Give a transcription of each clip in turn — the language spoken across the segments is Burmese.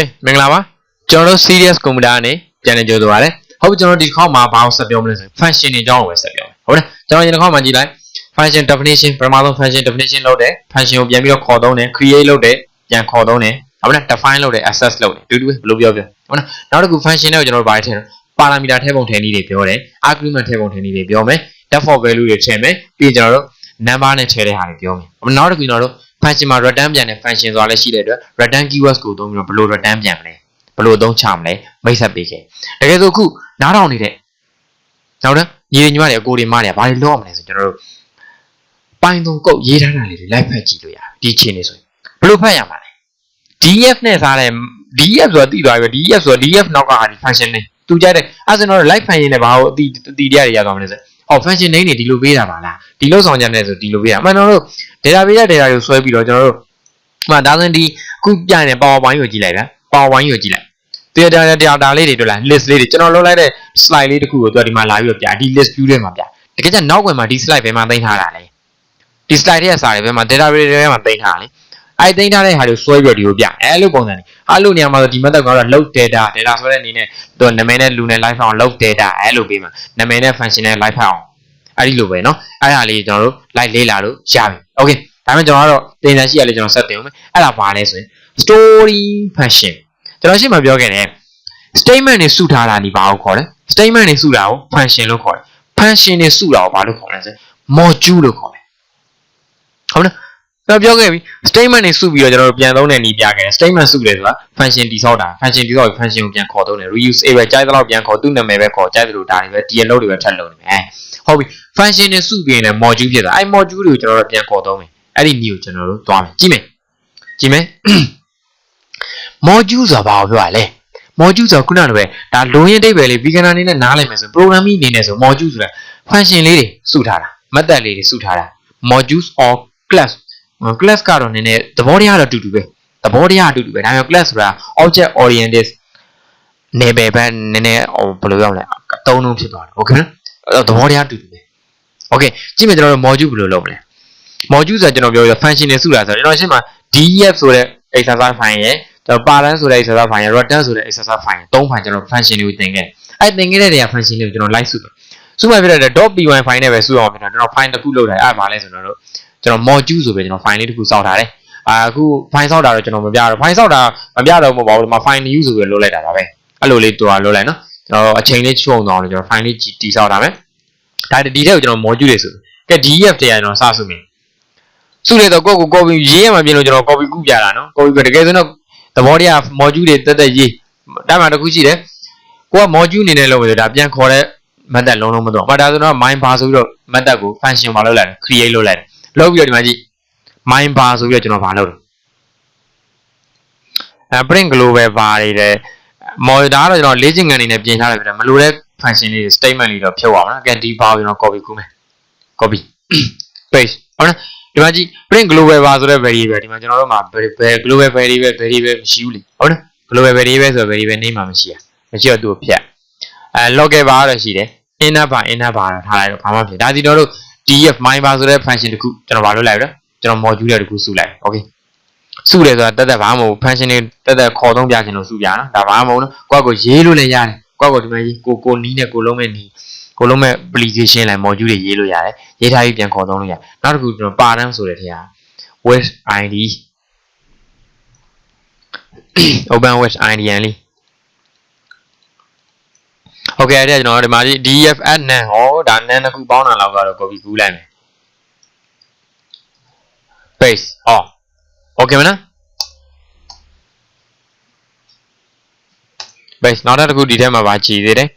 Okay မင်္ဂလာပါကျွန်တော်တို့ serious computer ကနေပြန်လည်ကြိုဆိုပါရစေဟုတ်ပြီကျွန်တော်တို့ဒီတစ်ခေါက်မှာဘာကိုဆက်ပြောမလဲဆိုရင် function တွေအကြောင်းကိုပဲဆက်ပြောမယ်ဟုတ်တယ်ကျွန်တော်ဒီတစ်ခေါက်မှာကြည့်လိုက် function definition ပထမဆုံး function definition လုပ်တယ် function ကိုပြန်ပြီးတော့ခေါ်သုံးတယ် create လုပ်တယ်ပြန်ခေါ်သုံးတယ်ဟုတ်တယ် define လုပ်တယ် access လုပ်တယ်တူတူပဲဘယ်လိုပြောပြောဟုတ်တယ်နောက်တစ်ခု function တွေကိုကျွန်တော်တို့ဘာတွေထည့်လဲ parameter ထည့်ပုံထည့်နည်းတွေပြောတယ် argument ထည့်ပုံထည့်နည်းတွေပြောမယ် default value တွေထည့်မယ်ပြီးရင်ကျွန်တော်တို့ number နဲ့ထည့်တဲ့ဟာတွေပြောမယ်။နောက်တစ်ခုကျွန်တော်တို့ function မှာ return ပြန်တဲ့ function ဆိုတာလည်းရှိတဲ့အတွက် return keywords ကိုသုံးပြီးတော့ဘယ်လို return ပြန်မလဲဘယ်လိုအသုံးချမလဲမိတ်ဆက်ပေးခဲ့။တကယ်ဆိုအခုနားထောင်နေတဲ့နောက်တော့ညီညီမတွေအကိုတွေမတွေဘာတွေလုပ်ရမလဲဆိုကျွန်တော်တို့ပိုင်းသုံးကုတ်ရေးထားတာလေးတွေ live ဖတ်ကြည့်လို့ရတယ်ဒီချိန်နေဆိုရင်ဘယ်လိုဖတ်ရမှာလဲ DF နဲ့စားတဲ့ DF ဆိုတာသိသွားပြီ DF ဆိုတာ DF နောက်ကဟာဒီ function နဲ့သူကြတဲ့အဲဆိုတော့ live function နဲ့ဘာလို့အတီအတီတရားတွေရသွားမလဲဆို ဟော function name တွေဒီလိုပေးတာပါလားဒီလောက်ဆောင်ကြတဲ့ဆိုဒီလိုပေးတာအမှန်တော့တို့ data ပေးတဲ့ data ကိုဆွဲပြီးတော့ကျွန်တော်တို့မှဒါဆိုရင်ဒီခုပြနေတဲ့ powerpoint ကိုကြည့်လိုက်ဗျာ powerpoint ကိုကြည့်လိုက် data data လေးတွေတွေ့လား list လေးတွေကျွန်တော်လုပ်လိုက်တဲ့ slide လေးတစ်ခုကိုသူကဒီမှာလာပြီးတော့ပြဒီ list view ထဲမှာပြတကယ်ကျနောက်ွယ်မှာဒီ slide ဘယ်မှာသိမ်းထားတာလဲဒီ slide ထဲကစာတွေဘယ်မှာ data တွေထဲမှာသိမ်းထားတာလဲ အဲ့သိမ်းထားတဲ့ဟာတွေဆွဲပြီးတော့ဒီကိုပြအဲ့လိုပုံစံနေအဲ့လိုနေရာမှာဆိုဒီ method ကတော့ load data data ဆိုတဲ့အနေနဲ့သူနာမည်နဲ့လူနဲ့ live အောင် load data အဲ့လိုပေးမှာနာမည်နဲ့ function နဲ့ live အောင်အဲ့ဒီလိုပဲเนาะအဲ့ဒါလေးကျွန်တော်တို့ live လေးလာလို့ရပြီ okay ဒါမှကျွန်တော်ကတော့သင်တန်းရှိရလေကျွန်တော်ဆက်တင်အောင်မယ်အဲ့ဒါဘာလဲဆိုရင် story function ကျွန်တော်ရှင်းမပြောခဲ့တယ် statement တွေစုထားတာဒီဘာကိုခေါ်လဲ statement တွေစုတာကို function လို့ခေါ်တယ် function တွေစုတာကိုဘာလို့ခေါ်လဲဆို module လို့ခေါ်တယ်ဟုတ်လား ကျွန်တော်ပြောခဲ့ပြီ statement တွေစုပြီးတော့ကျွန်တော်တို့ပြန်သုံးတဲ့နည်းပြခဲ့တယ် statement စုတယ်ဆိုတာ function တိဆောက်တာ function တိဆောက်ပြီး function ကိုပြန်ခေါ်သုံးတယ် reuse a ပဲကြိုက်တဲ့လောက်ပြန်ခေါ်သူ့နာမည်ပဲခေါ်ကြိုက်တယ်လို့ဒါတွေပဲ dl လို့တွေပဲထပ်လုပ်နေမယ်ဟုတ်ပြီ function တွေစုပြီးရင်လည်း module ဖြစ်တာအဲ့ module တွေကိုကျွန်တော်တို့ပြန်ခေါ်သုံးမယ်အဲ့ဒီနည်းကိုကျွန်တော်တို့သွားမယ်ကြည့်မယ်ကြည့်မယ် module ဆိုတာဘာကိုပြောရလဲ module ဆိုခုနကပဲဒါလုံရင်အိဗယ်လေး beginner အနေနဲ့နားလည်မယ်ဆို programming အနေနဲ့ဆို module ဆိုတာ function လေးတွေစုထားတာ method လေးတွေစုထားတာ modules or class class ကတော့နည်းနည်းသဘောတရားတော့တူတူပဲသဘောတရားအတူတူပဲဒါပေမဲ့ class ဆိုတာ object oriented နေပဲပဲနည်းနည်းဟိုဘယ်လိုပြောမလဲအသုံးလုံးဖြစ်သွားတယ် okay နော်သဘောတရားအတူတူပဲ okay ကြည့်မယ်ကျွန်တော်တို့ module ဘယ်လိုလုပ်မလဲ module ဆိုတာကျွန်တော်ပြောရ function တွေစုတာဆိုတော့ကျွန်တော်ရှင်းမှာ def ဆိုတဲ့ exercise file ရဲ့ကျွန်တော် parent ဆိုတဲ့ exercise file ရဲ့ return ဆိုတဲ့ exercise file သုံး file ကျွန်တော် function တွေကိုသင်ခဲ့တယ်အဲ့သင်ခဲ့တဲ့နေရာ function တွေကိုကျွန်တော် like စုတယ်စုမှပြတဲ့ .py file နဲ့ပဲစုအောင်ဖြစ်တာကျွန်တော် file တစ်ခုလုပ်ထားအဲ့ပါလဲဆိုတော့ ကျွန်တော် module ဆိုပြီးကျွန်တော် file လေးတစ်ခုစောက်ထားတယ်အာအခု file စောက်တာတော့ကျွန်တော်မပြတော့ file စောက်တာမပြတော့မဟုတ်ပါဘူးဒီမှာ file new ဆိုပြီးလုပ်လိုက်တာပါပဲအဲ့လိုလေးတူတာလုပ်လိုက်နော်ကျွန်တော်အချိန်လေးချုံသွားအောင်ကျွန်တော် file လေးတည်ဆောက်ထားမယ်ဒါဒီတဲ့ကိုကျွန်တော် module တွေဆိုကဲ def တရားကျွန်တော်စစုမယ်စုလေတော့ကိုကို copy ရေးရမှာပြင်လို့ကျွန်တော် copy ကူးပြတာနော် copy ပြတကယ်ဆိုတော့သဘောတရား module တွေတက်တက်ရေးဒါမှတစ်ခုရှိတယ်ကိုက module အနေနဲ့လုပ်မယ်ဆိုဒါပြန်ခေါ်တဲ့ method လုံးလုံးမတော့ဘာဒါဆိုတော့ mind bar ဆိုပြီးတော့ method ကို function မှာလုပ်လိုက်တယ် create လုပ်လိုက်တယ် လုပ်ပြီးတော့ဒီမှာကြည့် mind bar ဆိုပြီးတော့ကျွန်တော်ဘာလုပ်လဲအဲ print global bar တွေလည်း model ဒါကတော့ကျွန်တော်လေ့ကျင့်ခန်းအနေနဲ့ပြင်ထားတယ်ပြတယ်မလိုတဲ့ function လေးတွေ statement လေးတော့ဖြုတ်အောင်နော်ကဲဒီ bar ကိုကျွန်တော် copy ကူးမယ် copy paste ဟုတ်လားဒီမှာကြည့် print global bar ဆိုတဲ့ variable ဒီမှာကျွန်တော်တို့မှာ global variable variable မရှိဘူးလေဟုတ်လား global variable ဆိုတော့ variable name မှာမရှိရမရှိတော့သူ့ကိုဖြတ်အဲ local bar တော့ရှိတယ် inner bar inner bar တော့ထားလိုက်တော့ဘာမှဖြစ်ဒါစီတော့တို့ df my bar ဆိုတဲ့ function တခုကျွန်တော်ဘာလုပ်လိုက်လဲကျွန်တော် module တခုစုလိုက် okay စုတယ်ဆိုတာတက်တက်ဘာမှမဟုတ် function တွေတက်တက်ခေါ်သုံးပြချင်လို့စုပြနော်ဒါဘာမှမဟုတ်နော်ကိုယ့်ကိုရေးလို့လည်းရတယ်ကိုယ့်ကိုဒီမှာရေးကိုကိုနီးနဲ့ကိုလုံးမဲ့နီးကိုလုံးမဲ့ application လိုက် module တွေရေးလို့ရတယ်ရေးထားပြီးပြန်ခေါ်သုံးလို့ရတယ်နောက်တစ်ခုကျွန်တော် parent ဆိုတဲ့ထရာ web id open web id ရန်လေး ဟုတ်ကဲ့အဲ့ဒါကျွန်တော်တို့ဒီမှာ def at nan ဟောဒါ nan တစ်ခုပေါင်းတာလောက်ကတော့ copy ကူးလိုက်မယ် paste ဟော okay မလား paste နောက်တစ်ခုဒီထဲမှာပါကြည်သေးတယ်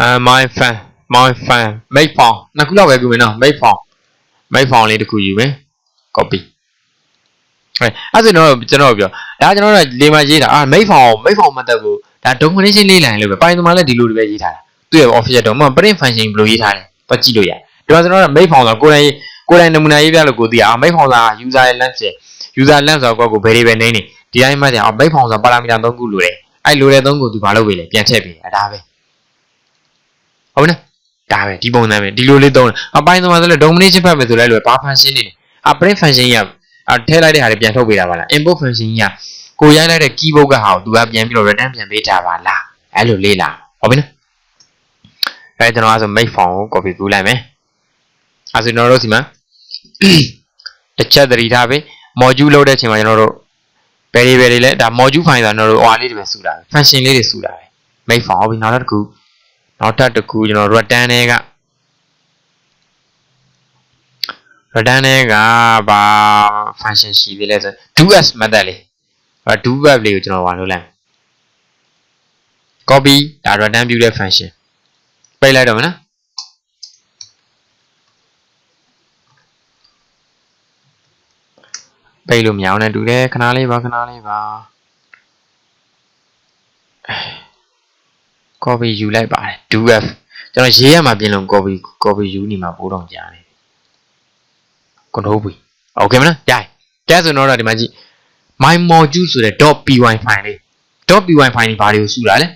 အဲ my fan my fan make phone နောက်ခုလောက်ပဲကူမယ်နော် make phone make phone လေးတစ်ခုယူမယ် copy အဲအဲ့ဆိုတော့ကျွန်တော်ပြောဒါကျွန်တော်တို့လေးမှာရေးတာအာ make file make file method ကိုဒါ documentation လေးလိုင်းလို့ပဲ Python မှာလည်းဒီလိုတွေပဲရေးထားတာသူ့ရဲ့ official document print function ဘယ်လိုရေးထားလဲတော့ကြည့်လို့ရတယ်ဒီမှာကျွန်တော်တို့ make file ဆိုကိုယ်တိုင်ကိုယ်တိုင်နမူနာရေးပြလို့ကိုသိအောင် make file က user length ဖြစ် user length ဆိုတော့ကိုယ်ကို variable name နေဒီတိုင်းမှကျအောင် make file ဆို parameter 3ခုလိုတယ်အဲ့လိုတဲ့3ခုသူဘာလုပ်ပေးလဲပြန်ထည့်ပေးတယ်ဒါပဲဟုတ်နော်ဒါပဲဒီပုံစံပဲဒီလိုလေးသုံးတယ်အပိုင်းသမားဆိုလဲ domination ဖတ်မယ်ဆိုလဲလို့ဘာ function နေလဲအ print function ကြီးက အထည့်လိုက်တဲ့ဟာတွေပြန်ထုတ်ပေးတာပါလား import function ကြီးကကိုရိုက်လိုက်တဲ့ keyboard ကဟာကိုသူကပြန်ပြီးတော့ return ပြန်ပေးတာပါလားအဲ့လိုလေးလာဟုတ်ပြီနော်အဲကျွန်တော်အဲ့ဆို make form ကို copy ကူးလိုက်မယ်အဲ့ဆိုကျွန်တော်တို့စီမှာတစ်ချက်သတိထားပေး module လုပ်တဲ့အချိန်မှာကျွန်တော်တို့ဘယ်တွေဘယ်တွေလဲဒါ module file ဆိုတာကျွန်တော်တို့ဟွာလေးတွေပဲစုတာပဲ function လေးတွေစုတာပဲ make form ဟုတ်ပြီနောက်တစ်ခုနောက်ထပ်တစ်ခုကျွန်တော် return တွေက return တွေကဘာ function ရှိသေးလဲဆို doas method လေးအဲ do verb လေးကိုကျွန်တော်ဝါလို့လိုက် copy ဒါ return ပြုတဲ့ function ပိတ်လိုက်တော့မနော်ပိတ်လို့မရအောင်နဲ့တူတယ်ခဏလေးပါခဏလေးပါ copy ယူလိုက်ပါတယ် dof ကျွန်တော်ရေးရမှာပြင်လို့ copy copy ယူနေမှာပိုးတော့ကြားတယ် control v โอเคမလားကြိုင်ကြိုင်ဆိုတော့ဒီမှာကြည့် my module ဆိုတဲ့ .py file လေး .py file တွေဘာတွေကိုစုတာလဲ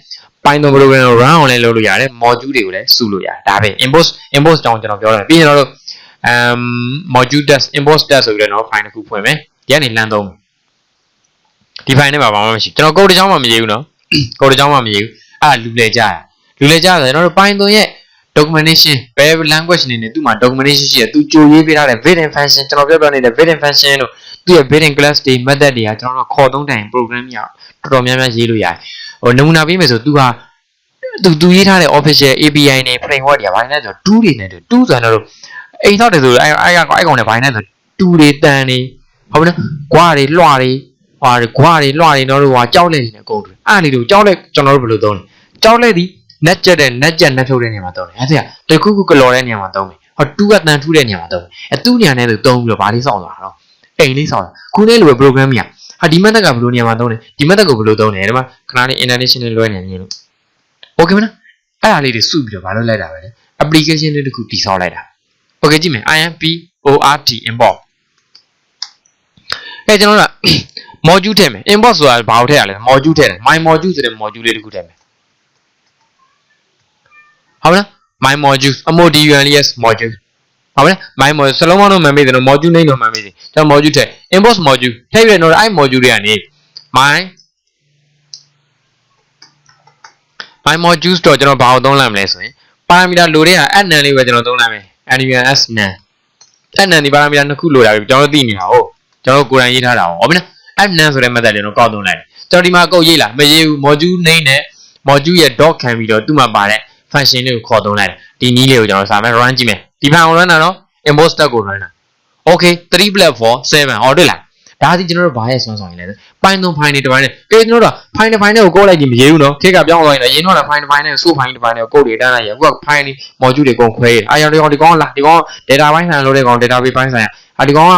Python program ကို run online လုပ်လို့ရတယ် module တွေကိုလည်းစုလို့ရတယ်ဒါပဲ import import တောင်းကျွန်တော်ပြောတယ်ပြီးရင်တော့ um module test import test ဆိုပြီးတော့ file တစ်ခုဖွင့်မယ်ဒီကနေလမ်းသုံးမယ်ဒီ file နဲ့ဘာမှမရှိကျွန်တော် code တစ်ချောင်းမှမရေးဘူးနော် code တစ်ချောင်းမှမရေးဘူးအဲ့ဒါလူလေကြရလူလေကြဆိုကျွန်တော်တို့ Python ရဲ့ documentation ဘယ် language နေနဲ့သူ့မှာ documentation ရှိတယ်သူကြိုရေးပေးထားတဲ့ built-in function ကျွန်တော်ပြောပြနေတဲ့ built-in function လို့သူ့ရဲ့ built-in class တွေ method တွေကကျွန်တော်တို့ခေါ်သုံးတိုင် program ကြီးတော်တော်များများရေးလို့ရတယ်ဟိုနမူနာပေးမယ်ဆိုသူဟာသူသူရေးထားတဲ့ official API နဲ့ framework တွေကဘာလဲဆိုတော့2တွေနဲ့2ဆိုရင်တော့အိမ်ထောက်တယ်ဆိုအဲ့အဲ့ကအဲ့ကောင်နဲ့ဘာလဲဆို2တွေတန်တွေဟုတ်ပြီနော်ကွာတွေလွှာတွေဟွာတွေကွာတွေလွှာတွေတော့ဟွာကြောက်လက်နေတဲ့အကုန်တွေအဲ့ဒီလိုကြောက်လက်ကျွန်တော်တို့ဘယ်လိုသုံးလဲကြောက်လက်ဒီ နက်ကျက်တဲ့နက်ကျက်နက်ထုတ်တဲ့နေရာမှာသုံးတယ်အဲ့ဒါတခုခုကလော်တဲ့နေရာမှာသုံးတယ်ဟောတူကတန်ထူးတဲ့နေရာမှာသုံးတယ်အဲသူ့နေရာနဲ့သူသုံးပြီးတော့ဗာလေးစောင့်သွားတာတော့အိမ်လေးစောင့်တာခုနေ့လိုပဲ program ကြီးဟာဒီ method ကဘယ်လိုနေရာမှာသုံးလဲဒီ method ကိုဘယ်လိုသုံးလဲဒီမှာခဏလေး international လွှဲနေနေလို့ okay မလားအဲ့ဒါလေးတွေစုပြီးတော့ဗာလို့လိုက်တာပဲလေ application လေးတစ်ခုတည်ဆောက်လိုက်တာ okay ကြည့်မယ် import import အဲကျွန်တော်တို့က module ထည့်မယ် import ဆိုတာဘာကိုထည့်ရလဲ module ထည့်တယ် my module ဆိုတဲ့ module လေးတစ်ခုထည့်မယ် my module modulus module ဟုတ်လား my module စလုံးမတော့မှန်ပြီတယ်နော် module နေတော့မှန်ပြီကျွန်တော် module ထည့် import module ထည့်ပြီးတော့အဲ့ module တွေကနေ my my modules တော့ကျွန်တော်ဘာကိုသုံးလိုက်မလဲဆိုရင် parameter လိုတဲ့ဟာ add nan လေးပဲကျွန်တော်သုံးလိုက်မယ် animation s nan add nan ဒီ parameter နှစ်ခုလိုတာပြီကျွန်တော်သိနေတာဟုတ်ကျွန်တော်ကိုယ်တိုင်ရေးထားတာဟုတ်ပြီနော် add nan ဆိုတဲ့ method လေးတော့ကောက်သုံးလိုက်တယ်ကျွန်တော်ဒီမှာအကုတ်ရေးလာမရေးဘူး module name နဲ့ module ရဲ့ dot ခံပြီးတော့သူ့မှာပါတဲ့ function လေးကိုခေါ်သုံးလိုက်တယ်ဒီနည်းလေးကိုကျွန်တော်စာမယ် run ကြည့်မယ်ဒီ file ကို run တာနော် import stack ကို run တာ okay 3 platform 7ဟောတွေ့လားဒါစီကျွန်တော်တို့ဘာရဲ့စွမ်းဆောင်ရည်လဲပိုင်းသုံး file တွေတစ်ပိုင်းနဲ့ကဲကျွန်တော်တို့ file တစ် file နဲ့ကိုကိုးလိုက်ကြည့်မရေးဘူးနော်ခေတ်ကပြောင်းသွားရင်လည်းရင်းတော့လည်း file တစ် file နဲ့စိုး file တစ် file နဲ့ကိုကိုးတွေတန်းလိုက်ရအခုက file တွေ module တွေကုန်ခွဲရအာရဒီကောင်ဒီကောင်လာဒီကောင် data ပိုင်းဆိုင်လို့တဲ့ကောင် database ပိုင်းဆိုင်အာဒီကောင်က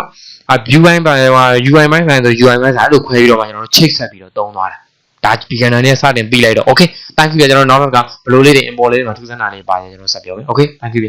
view ပိုင်းပိုင်းဟို UI ပိုင်းဆိုင်ဆို UI ပိုင်းဆိုင်အဲ့လိုခွဲပြီးတော့မှကျွန်တော်တို့ check ဆက်ပြီးတော့တုံးသွားတာ ဒါ beginner နဲ့စတင်ပြီးလိုက်တော့ okay thank you ကျွန်တော်နောက်တော့ကဘလိုလေးတွေ import လေးတွေမှာထူးဆန်းတာလေးပါတယ်ကျွန်တော်ဆက်ပြောမယ် okay thank you